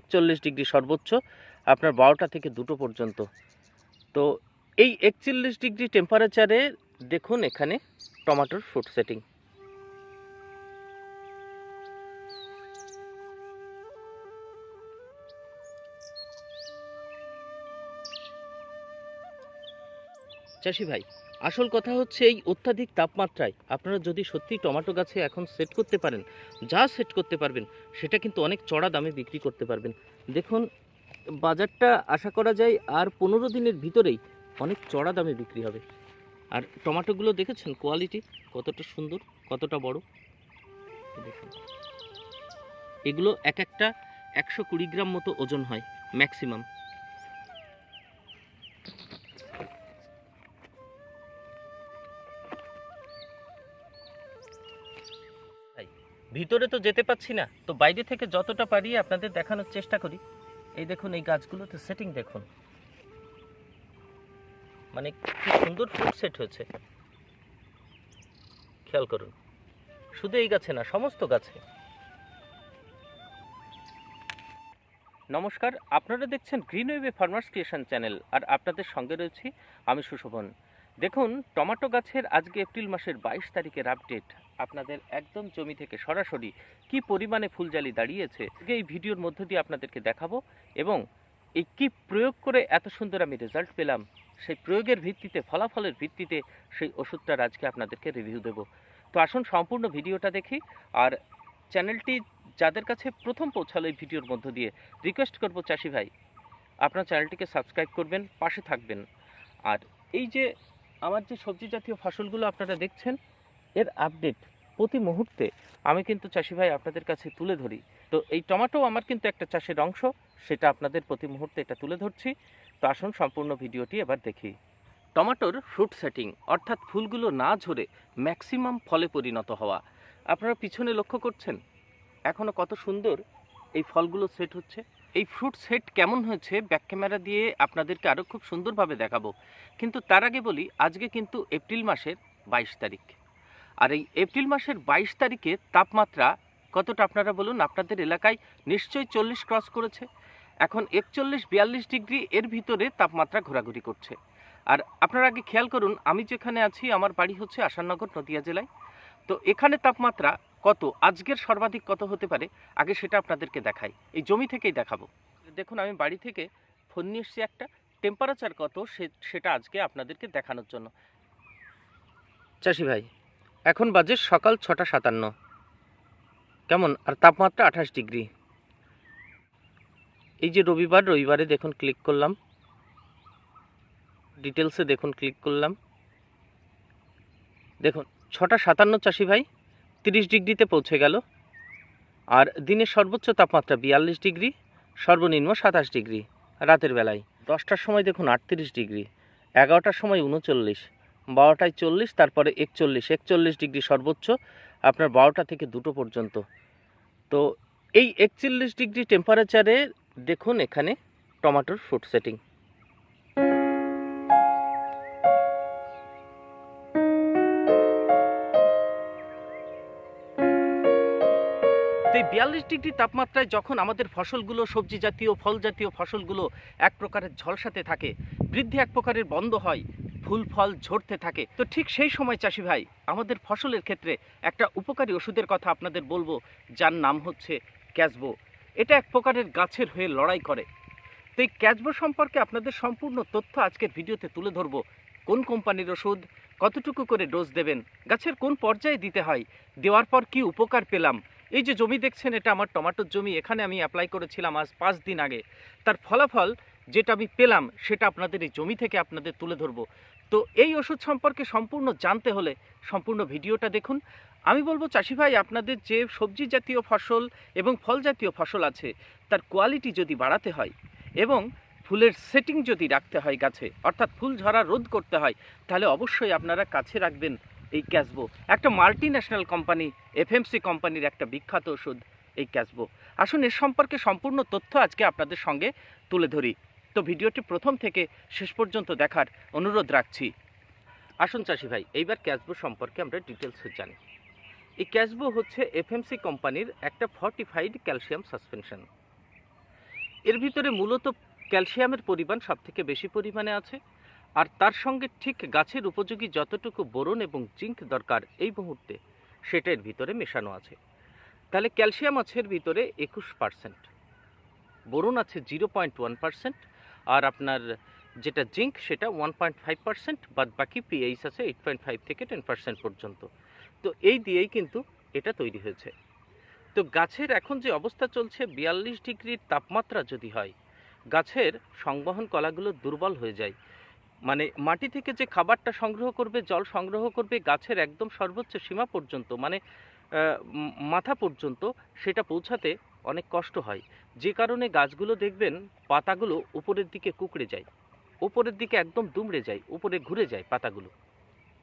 একচল্লিশ ডিগ্রি সর্বোচ্চ, আপনার বারোটা থেকে দুটো পর্যন্ত। তো এই একচল্লিশ ডিগ্রি টেম্পারেচারে দেখুন এখানে টমেটোর ফ্রুট সেটিং চাষি ভাই আসল কথা হচ্ছে এই অত্যাধিক তাপমাত্রায় আপনারা যদি সত্যি টমেটো গাছে এখন সেট করতে পারেন, যা সেট করতে পারবেন, সেটা কিন্তু অনেক চড়া দামে বিক্রি করতে পারবেন। দেখুন, বাজারটা আশা করা যায় আর পনেরো দিনের ভিতরেই অনেক চড়া দামে বিক্রি হবে। আর টমেটোগুলো দেখেছেন কোয়ালিটি কতটা সুন্দর, কতটা বড়? দেখুন। এগুলো এক একটা একশো কুড়ি গ্রাম মতো ওজন হয় ম্যাক্সিমাম। ভিতরে তো যেতে পাচ্ছি না। তো বাইরে থেকে যতটা পারি আপনাদের দেখানোর চেষ্টা করি। এই দেখুন, এই গাছগুলোতে সেটিং দেখুন। মানে কি সুন্দর ফুড সেট হয়েছে। খেয়াল করুন। শুধু এই গাছে না, সমস্ত গাছে। নমস্কার, আপনারা দেখছেন গ্রিন ওয়েবে ফার্মার্স ক্রিয়েশন চ্যানেল আর আপনাদের সঙ্গে রয়েছি আমি সুশোভন। দেখুন, টমেটো গাছের আজকে এপ্রিল মাসের বাইশ তারিখের আপডেট আপনাদের একদম জমি থেকে সরাসরি কি পরিমাণে ফুলজালি দাঁড়িয়েছে এই ভিডিওর মধ্য দিয়ে আপনাদেরকে দেখাবো এবং এই কি প্রয়োগ করে এত সুন্দর আমি রেজাল্ট পেলাম, সেই প্রয়োগের ভিত্তিতে, ফলাফলের ভিত্তিতে সেই ওষুধটার আজকে আপনাদেরকে রিভিউ দেব। তো আসুন, সম্পূর্ণ ভিডিওটা দেখি আর চ্যানেলটি যাদের কাছে প্রথম পৌঁছালো এই ভিডিওর মধ্য দিয়ে রিকোয়েস্ট করব চাষি ভাই, আপনার চ্যানেলটিকে সাবস্ক্রাইব করবেন, পাশে থাকবেন। আর এই যে আমার যে সবজি জাতীয় ফসলগুলো আপনারা দেখছেন, এর আপডেট প্রতি মুহূর্তে আমি কিন্তু চাষি ভাই আপনাদের কাছে তুলে ধরি। তো এই টমেটো আমার কিন্তু একটা চাষের অংশ, সেটা আপনাদের প্রতি মুহূর্তে এটা তুলে ধরছি। তো আসুন সম্পূর্ণ ভিডিওটি এবার দেখি। টমেটোর ফ্রুট সেটিং অর্থাৎ ফুলগুলো না ঝরে ম্যাক্সিমাম ফলে পরিণত হওয়া। আপনারা পিছনে লক্ষ্য করছেন এখনও কত সুন্দর এই ফলগুলো সেট হচ্ছে। এই ফ্রুট সেট কেমন হয়েছে ব্যাক ক্যামেরা দিয়ে আপনাদেরকে আরও খুব সুন্দরভাবে দেখাবো। কিন্তু তার আগে বলি, আজকে কিন্তু এপ্রিল মাসের বাইশ তারিখ। আর এই এপ্রিল মাসের বাইশ তারিখে তাপমাত্রা কতটা আপনারা বলুন, আপনাদের এলাকায় নিশ্চয়ই চল্লিশ ক্রস করেছে। এখন একচল্লিশ, বিয়াল্লিশ ডিগ্রি এর ভিতরে তাপমাত্রা ঘোরাঘুরি করছে। আর আপনারা আগে খেয়াল করুন, আমি যেখানে আছি, আমার বাড়ি হচ্ছে আসাননগর, নদিয়া জেলায়। তো এখানে তাপমাত্রা কত? আজকের সর্বাধিক কত হতে পারে? আগে সেটা আপনাদেরকে দেখাই। এই জমি থেকেই দেখাবো। দেখুন, আমি বাড়ি থেকে ফোন নিয়ে এসছি একটা। টেম্পারেচার কত? সেটা আজকে আপনাদেরকে দেখানোর জন্য। চাষি ভাই, এখন বাজে সকাল ছটা সাতান্ন। কেমন? আর তাপমাত্রা আঠাশ ডিগ্রি। এই যে রবিবার, রবিবারে দেখুন ক্লিক করলাম। ডিটেলসে দেখুন ক্লিক করলাম। দেখুন, ছটা সাতান্ন চাষি ভাই। তিরিশ ডিগ্রিতে পৌঁছে গেল। আর দিনের সর্বোচ্চ তাপমাত্রা বিয়াল্লিশ ডিগ্রি, সর্বনিম্ন সাতাশ ডিগ্রি রাতের বেলায়। দশটার সময় দেখুন আটত্রিশ ডিগ্রি, এগারোটার সময় উনচল্লিশ, বারোটায় চল্লিশ, তারপরে একচল্লিশ একচল্লিশ ডিগ্রি সর্বোচ্চ আপনার বারোটা থেকে দুটো পর্যন্ত। তো এই একচল্লিশ ডিগ্রি টেম্পারেচারে দেখুন এখানে টমেটোর ফ্রুট সেটিং বিয়াল্লিশ ডিগ্রি তাপমাত্রায় যখন আমাদের ফসলগুলো, সবজি জাতীয়, ফল জাতীয় ফসলগুলো এক প্রকারের ঝলসাতে থাকে, বৃদ্ধি এক প্রকারের বন্ধ হয়, ফুল, ফল ঝরতে থাকে, তো ঠিক সেই সময় চাষি ভাই, আমাদের ফসলের ক্ষেত্রে একটা উপকারী ওষুধের কথা আপনাদের বলব, যার নাম হচ্ছে ক্যাসবো। এটা এক প্রকারের গাছের হয়ে লড়াই করে। তো এই ক্যাসবো সম্পর্কে আপনাদের সম্পূর্ণ তথ্য আজকের ভিডিওতে তুলে ধরবো। কোন কোম্পানির ওষুধ, কতটুকু করে ডোজ দেবেন, গাছের কোন পর্যায়ে দিতে হয়, দেওয়ার পর কি উপকার পেলাম এই যে জমি দেখছেন, এটা আমার টমেটোর জমি, এখানে আমি অ্যাপ্লাই করেছিলাম আজ পাঁচ দিন আগে। তার ফলাফল যেটা আমি পেলাম, সেটা আপনাদের এই জমি থেকে আপনাদের তুলে ধরবো। তো এই ওষুধ সম্পর্কে সম্পূর্ণ জানতে হলে সম্পূর্ণ ভিডিওটা দেখুন। আমি বলব, চাষি ভাই, আপনাদের যে সবজি জাতীয় ফসল এবং ফল জাতীয় ফসল আছে, তার কোয়ালিটি যদি বাড়াতে হয় এবং ফুলের সেটিং যদি রাখতে হয় গাছে, অর্থাৎ ফুল ঝরা রোধ করতে হয়, তাহলে অবশ্যই আপনারা কাছে রাখবেন এই ক্যাসবো। একটা মাল্টি ন্যাশনাল কোম্পানি এফএমসি কোম্পানির একটা বিখ্যাত ওষুধ, এই ক্যাসবো। আসুন এর সম্পর্কে সম্পূর্ণ তথ্য আজকে আপনাদের সঙ্গে তুলে ধরি। তো ভিডিওটি প্রথম থেকে শেষ পর্যন্ত দেখার অনুরোধ রাখছি। আসুন চাষি ভাই, এইবার ক্যাসবো সম্পর্কে আমরা ডিটেলস জানি। এই ক্যাসবো হচ্ছে এফএমসি কোম্পানির একটা ফর্টিফাইড ক্যালসিয়াম সাসপেনশন এর ভিতরে মূলত ক্যালসিয়ামের পরিমাণ সবথেকে বেশি পরিমাণে আছে। আর তার সঙ্গে ঠিক গাছের উপযোগী যতটুকু বোরন এবং জিঙ্ক দরকার এই মুহূর্তে, সেটার ভিতরে মেশানো আছে। তাহলে ক্যালসিয়াম আছে ভিতরে একুশ পার্সেন্ট, বোরন আছে জিরো পয়েন্ট ওয়ান পার্সেন্ট, আর আপনার যেটা জিঙ্ক সেটা ওয়ান পয়েন্ট ফাইভ পার্সেন্ট, বাদ বাকি পিএইচ আছে এইট পয়েন্ট ফাইভ থেকে টেন পার্সেন্ট পর্যন্ত। তো এই দিয়েই কিন্তু এটা তৈরি হয়েছে। তো গাছের এখন যে অবস্থা চলছে, বিয়াল্লিশ ডিগ্রির তাপমাত্রা যদি হয়, গাছের সংবহন কলাগুলো দুর্বল হয়ে যায় মানে মাটি থেকে যে খাবারটা সংগ্রহ করবে, জল সংগ্রহ করবে গাছের একদম সর্বোচ্চ সীমা পর্যন্ত মানে মাথা পর্যন্ত সেটা পৌঁছাতে অনেক কষ্ট হয়। যে কারণে গাছগুলো দেখবেন পাতাগুলো উপরের দিকে কুকড়ে যায়, উপরের দিকে একদম দুমড়ে যায়, উপরে ঘুরে যায় পাতাগুলো।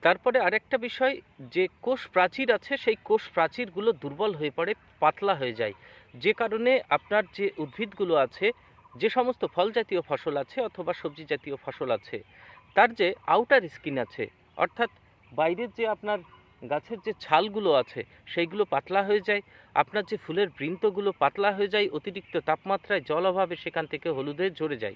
তারপরে আরেকটা বিষয়, যে কোষ প্রাচীর আছে সেই কোষ প্রাচীরগুলো দুর্বল হয়ে পড়ে, পাতলা হয়ে যায়। যে কারণে আপনার যে উদ্ভিদগুলো আছে যে সমস্ত ফল জাতীয় ফসল আছে অথবা সবজি জাতীয় ফসল আছে, তার যে আউটার স্কিন আছে, অর্থাৎ বাইরের যে আপনার গাছের যে ছালগুলো আছে, সেইগুলো পাতলা হয়ে যায়, আপনার যে ফুলের বৃন্তগুলো পাতলা হয়ে যায়, অতিরিক্ত তাপমাত্রায় জল অভাবে সেখান থেকে হলুদে ঝরে যায়।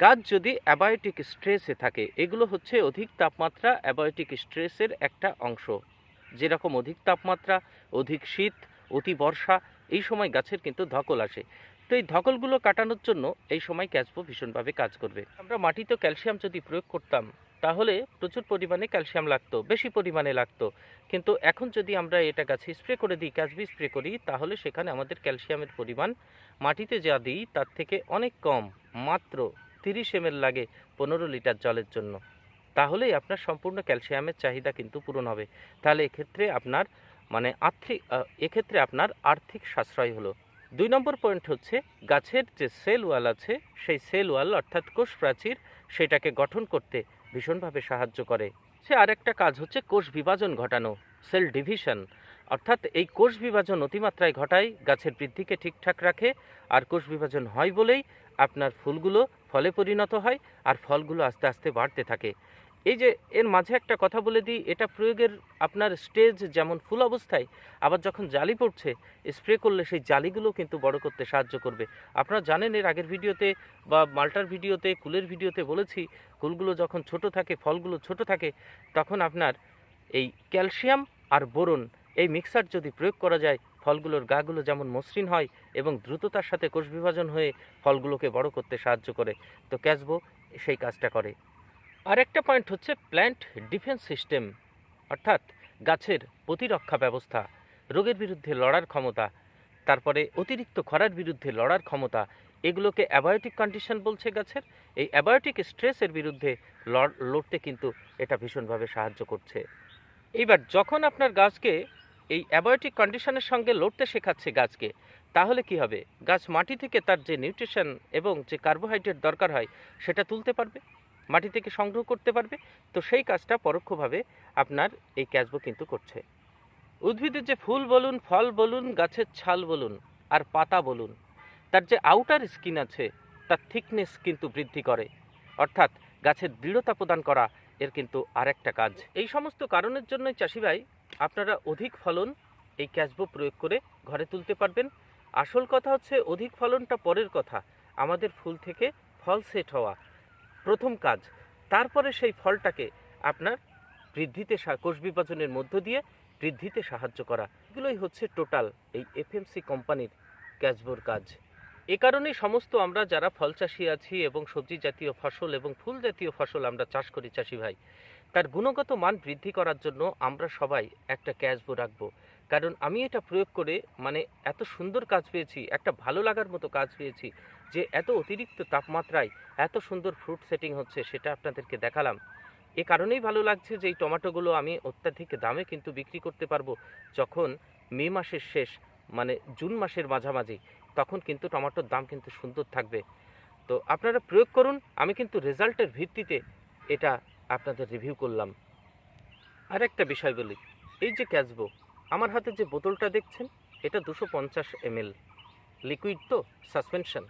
গাছ যদি অ্যাবায়োটিক স্ট্রেসে থাকে, এগুলো হচ্ছে অধিক তাপমাত্রা অ্যাবায়োটিক স্ট্রেসের একটা অংশ। যেরকম অধিক তাপমাত্রা, অধিক শীত, অতি বর্ষা, এই সময় গাছের কিন্তু ধকল আসে। তো এই ধকলগুলো কাটানোর জন্য এই সময় ক্যাচবো ভীষণভাবে কাজ করবে। আমরা মাটিতে ক্যালসিয়াম যদি প্রয়োগ করতাম, তাহলে প্রচুর পরিমাণে ক্যালসিয়াম লাগতো, বেশি পরিমাণে লাগতো। কিন্তু এখন যদি আমরা এটা গাছে স্প্রে করে দিই, ক্যাচবি স্প্রে করি, তাহলে সেখানে আমাদের ক্যালসিয়ামের পরিমাণ মাটিতে যা দিই, তার থেকে অনেক কম, মাত্র তিরিশ এম লাগে পনেরো লিটার জলের জন্য। তাহলেই আপনার সম্পূর্ণ ক্যালসিয়ামের চাহিদা কিন্তু পূরণ হবে। তাহলে এক্ষেত্রে আপনার মানে আর্থিক এক্ষেত্রে আপনার আর্থিক সাশ্রয় হলো। দুই নম্বর পয়েন্ট হচ্ছে, গাছের যে সেল ওয়াল আছে, সেই সেল ওয়াল অর্থাৎ কোষ প্রাচীর সেটাকে গঠন করতে ভীষণভাবে সাহায্য করে। সে আরেকটা কাজ হচ্ছে কোষ বিভাজন ঘটানো সেল ডিভিশন অর্থাৎ এই কোষ বিভাজন অতিমাত্রায় ঘটায়, গাছের বৃদ্ধিকে ঠিকঠাক রাখে, আর কোষ বিভাজন হয় বলেই আপনার ফুলগুলো ফলে পরিণত হয়, আর ফলগুলো আস্তে আস্তে বাড়তে থাকে। এই যে এর মাঝে একটা কথা বলে দিই, এটা প্রয়োগের আপনার স্টেজ যেমন ফুল অবস্থায়, আবার যখন জালি পড়ছে স্প্রে করলে সেই জালিগুলো কিন্তু বড় করতে সাহায্য করবে। আপনারা জানেন, এর আগের ভিডিওতে বা মাল্টার ভিডিওতে, কুলের ভিডিওতে বলেছি, কুলগুলো যখন ছোট থাকে, ফলগুলো ছোট থাকে, তখন আপনার এই ক্যালসিয়াম আর বোরন, এই মিক্সার যদি প্রয়োগ করা যায়, ফলগুলোর গাগুলো যেমন মসৃণ হয় এবং দ্রুততার সাথে কোষ বিভাজন হয়ে ফলগুলোকে বড় করতে সাহায্য করে। তো ক্যাসবো সেই কাজটা করে। আরেকটা পয়েন্ট হচ্ছে প্ল্যান্ট ডিফেন্স সিস্টেম অর্থাৎ গাছের প্রতিরক্ষা ব্যবস্থা, রোগের বিরুদ্ধে লড়ার ক্ষমতা, তারপরে অতিরিক্ত খরার বিরুদ্ধে লড়ার ক্ষমতা, এগুলোকে অ্যাবায়োটিক কন্ডিশন বলছে গাছের। এই অ্যাবায়োটিক স্ট্রেসের বিরুদ্ধে লড়- লড়তে কিন্তু এটা ভীষণভাবে সাহায্য করছে। এইবার যখন আপনার গাছকে এই অ্যাবায়োটিক কন্ডিশনের সঙ্গে লড়তে শেখাচ্ছে গাছকে, তাহলে কি হবে? গাছ মাটি থেকে তার যে নিউট্রিশন এবং যে কার্বোহাইড্রেট দরকার হয়, সেটা তুলতে পারবে? মাটি থেকে সংগ্রহ করতে পারবে। তো সেই কাজটা পরোক্ষভাবে আপনার এই ক্যাশবো কিন্তু করছে। উদ্ভিদের যে ফুল বলুন, ফল বলুন, গাছের ছাল বলুন আর পাতা বলুন, তার যে আউটার স্কিন আছে, তার থিকনেস কিন্তু বৃদ্ধি করে। অর্থাৎ গাছের দৃঢ়তা প্রদান করা এর কিন্তু আরেকটা কাজ। এই সমস্ত কারণের জন্যই চাষি ভাই আপনারা অধিক ফলন এই ক্যাশবো প্রয়োগ করে ঘরে তুলতে পারবেন। আসল কথা হচ্ছে, অধিক ফলনটা পরের কথা। আমাদের ফুল থেকে ফল সেট হওয়া প্রথম কাজ। তারপরে সেই ফলটাকে আপনার বৃদ্ধিতে কোষ বিভাজনের মধ্য দিয়ে বৃদ্ধিতে সাহায্য করা। এগুলোই হচ্ছে টোটাল এই এফএমসি কোম্পানির ক্যাচবোর কাজ। এ কারণেই সমস্ত আমরা যারা ফল চাষি আছি এবং সবজি জাতীয় ফসল এবং ফুল জাতীয় ফসল আমরা চাষ করি চাষি ভাই, তার গুণগত মান বৃদ্ধি করার জন্য আমরা সবাই একটা ক্যাচবো রাখব। কারণ আমি এটা প্রয়োগ করে মানে এত সুন্দর কাজ পেয়েছি, একটা ভালো লাগার মতো কাজ পেয়েছি যে এত অতিরিক্ত তাপমাত্রায় এত সুন্দর ফ্রুট সেটিং হচ্ছে সেটা আপনাদেরকে দেখালাম। এ কারণেই ভালো লাগছে যে এই টমেটোগুলো আমি অত্যাধিক দামে কিন্তু বিক্রি করতে পারব। যখন মে মাসের শেষ মানে জুন মাসের মাঝামাঝি, তখন কিন্তু টমেটোর দাম কিন্তু সুন্দর থাকবে। তো আপনারা প্রয়োগ করুন, আমি কিন্তু রেজাল্টের ভিত্তিতে এটা আপনাদের রিভিউ করলাম। আর একটা বিষয় বলি, এই যে ক্যাচবো আমার হাতে যে বোতলটা দেখছেন, এটা দুশো পঞ্চাশ এমএল। লিকুইড তো সাসপেনশন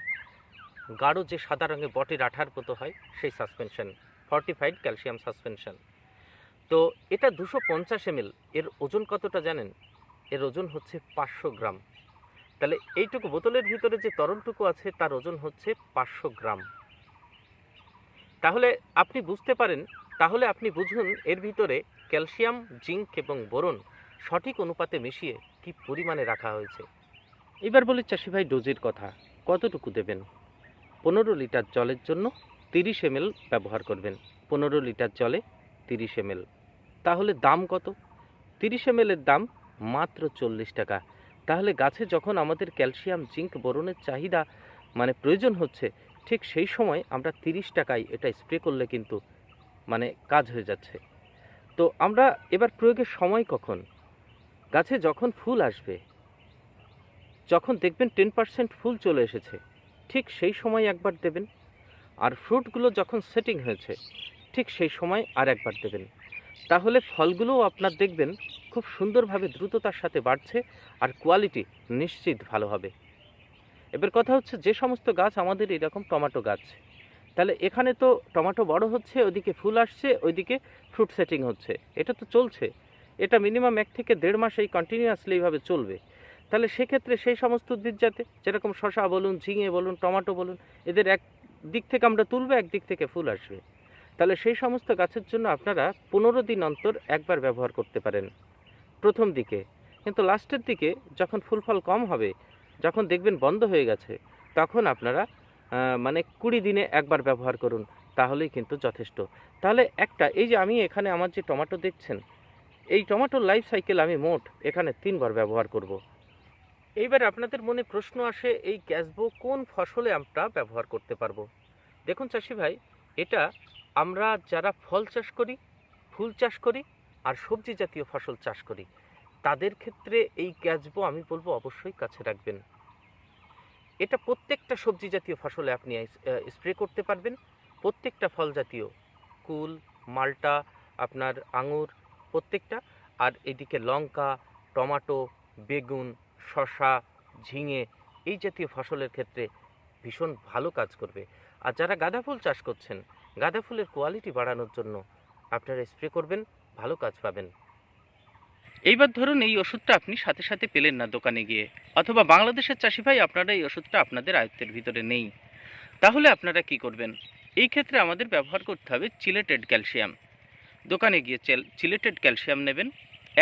গাঢ় যে সাদা রঙের বটের আঠার মতো হয়, সেই সাসপেনশন ফর্টিফাইড ক্যালসিয়াম সাসপেনশন তো এটা দুশো পঞ্চাশ এমএল এর ওজন কতটা জানেন? এর ওজন হচ্ছে পাঁচশো গ্রাম। তাহলে এইটুকু বোতলের ভিতরে যে তরলটুকু আছে, তার ওজন হচ্ছে পাঁচশো গ্রাম। তাহলে আপনি বুঝতে পারেন, তাহলে আপনি বুঝুন এর ভিতরে ক্যালসিয়াম, জিঙ্ক এবং বোরন সঠিক অনুপাতে মিশিয়ে কি পরিমাণে রাখা হয়েছে। এবার বলি চাষি ভাই ডোজের কথা, কতটুকু দেবেন? পনেরো লিটার জলের জন্য তিরিশ এমএল ব্যবহার করবেন। পনেরো লিটার জলে তিরিশ এমএল। তাহলে দাম কত? তিরিশ এমএলের দাম মাত্র চল্লিশ টাকা। তাহলে গাছে যখন আমাদের ক্যালসিয়াম, জিঙ্ক বরণের চাহিদা মানে প্রয়োজন হচ্ছে, ঠিক সেই সময় আমরা তিরিশ টাকায় এটা স্প্রে করলে কিন্তু মানে কাজ হয়ে যাচ্ছে। তো আমরা এবার প্রয়োগের সময় কখন? গাছে যখন ফুল আসবে, যখন দেখবেন টেন পার্সেন্ট ফুল চলে এসেছে ঠিক সেই সময় একবার দেবেন। আর ফ্রুটগুলো যখন সেটিং হয়েছে, ঠিক সেই সময় আর একবার দেবেন। তাহলে ফলগুলোও আপনার দেখবেন খুব সুন্দরভাবে দ্রুততার সাথে বাড়ছে আর কোয়ালিটি নিশ্চিত ভালো হবে। এবার কথা হচ্ছে যে সমস্ত গাছ আমাদের এরকম টমেটো গাছ, তাহলে এখানে তো টমেটো বড় হচ্ছে, ওইদিকে ফুল আসছে, ওইদিকে ফ্রুট সেটিং হচ্ছে। এটা তো চলছে। এটা মিনিমাম এক থেকে দেড় মাস এই কন্টিনিউয়াসলি এইভাবে চলবে। তাহলে সেক্ষেত্রে সেই সমস্ত উদ্ভিদ যাতে যেরকম শশা বলুন, ঝিঙে বলুন, টমেটো বলুন, এদের এক দিক থেকে আমরা তুলবো এক দিক থেকে ফুল আসবে। তাহলে সেই সমস্ত গাছের জন্য আপনারা পনেরো দিন অন্তর একবার ব্যবহার করতে পারেন। প্রথম দিকে। কিন্তু লাস্টের দিকে যখন ফুল ফল কম হবে, যখন দেখবেন বন্ধ হয়ে গেছে, তখন আপনারা মানে কুড়ি দিনে একবার ব্যবহার করুন, তাহলেই কিন্তু যথেষ্ট। তাহলে একটা, এই যে আমি এখানে আমার যে টমেটো দেখছেন, এই টমেটোর লাইফ সাইকেল আমি মোট এখানে তিনবার ব্যবহার করব। এইবার আপনাদের মনে প্রশ্ন আসে, এই গ্যাসবো কোন ফসলে আমরা ব্যবহার করতে পারব? দেখুন চাষি ভাই, এটা আমরা যারা ফল চাষ করি, ফুল চাষ করি আর সবজি জাতীয় ফসল চাষ করি, তাদের ক্ষেত্রে এই গ্যাসবো আমি বলব অবশ্যই কাছে রাখবেন। এটা প্রত্যেকটা সবজি জাতীয় ফসলে আপনি স্প্রে করতে পারবেন, প্রত্যেকটা ফল জাতীয়, কুল, মালটা, আপনার আঙুর, প্রত্যেকটা, আর এদিকে লঙ্কা, টমাটো, বেগুন শশা ঝিঙে এই জাতীয় ফসলের ক্ষেত্রে ভীষণ ভালো কাজ করবে। আর যারা গাঁদা ফুল চাষ করছেন, গাঁদা ফুলের কোয়ালিটি বাড়ানোর জন্য আপনারা স্প্রে করবেন, ভালো কাজ পাবেন। এইবার ধরুন এই ওষুধটা আপনি সাথে সাথে পেলেন না দোকানে গিয়ে, অথবা বাংলাদেশের চাষি ভাই আপনারা এই ওষুধটা আপনাদের আয়ত্তের ভিতরে নেই। তাহলে আপনারা কি করবেন? এই ক্ষেত্রে আমাদের ব্যবহার করতে হবে চিলেটেড ক্যালসিয়াম দোকানে গিয়ে চিলেটেড ক্যালসিয়াম নেবেন,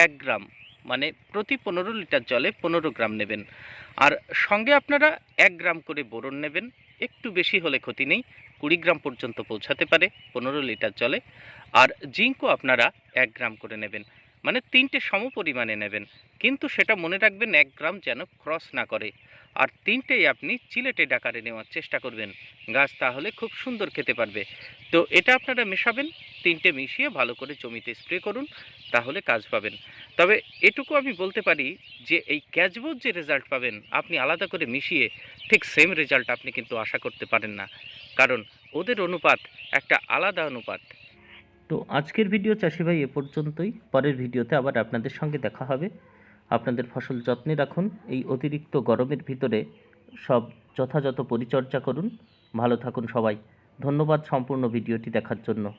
এক গ্রাম। মানে প্রতি পনেরো লিটার জলে পনেরো গ্রাম নেবেন। আর সঙ্গে আপনারা এক গ্রাম করে বোরন নেবেন। একটু বেশি হলে ক্ষতি নেই, কুড়ি গ্রাম পর্যন্ত পৌঁছাতে পারে পনেরো লিটার জলে। আর জিঙ্কও আপনারা এক গ্রাম করে নেবেন মানে তিনটে সম পরিমাণে নেবেন। কিন্তু সেটা মনে রাখবেন, এক গ্রাম যেন ক্রস না করে। আর তিনটেই আপনি চিলেটে ডাকারে নেওয়ার চেষ্টা করবেন। গাছ তাহলে খুব সুন্দর খেতে পারবে। তো এটা আপনারা মেশাবেন, তিনটে মিশিয়ে ভালো করে জমিতে স্প্রে করুন, তাহলে কাজ পাবেন। তবে এটুকু আমি বলতে পারি যে এই ক্যাচবোর যে রেজাল্ট পাবেন, আপনি আলাদা করে মিশিয়ে ঠিক সেম রেজাল্ট আপনি কিন্তু আশা করতে পারেন না। কারণ ওদের অনুপাত একটা আলাদা অনুপাত। তো আজকের ভিডিও চাষি ভাই এ পর্যন্তই। পরের ভিডিওতে আবার আপনাদের সঙ্গে দেখা হবে। আপনাদের ফসল যত্নে রাখুন, এই অতিরিক্ত গরমের ভিতরে সব যথাযথ পরিচর্যা করুন। ভালো থাকুন সবাই। ধন্যবাদ সম্পূর্ণ ভিডিওটি দেখার জন্য।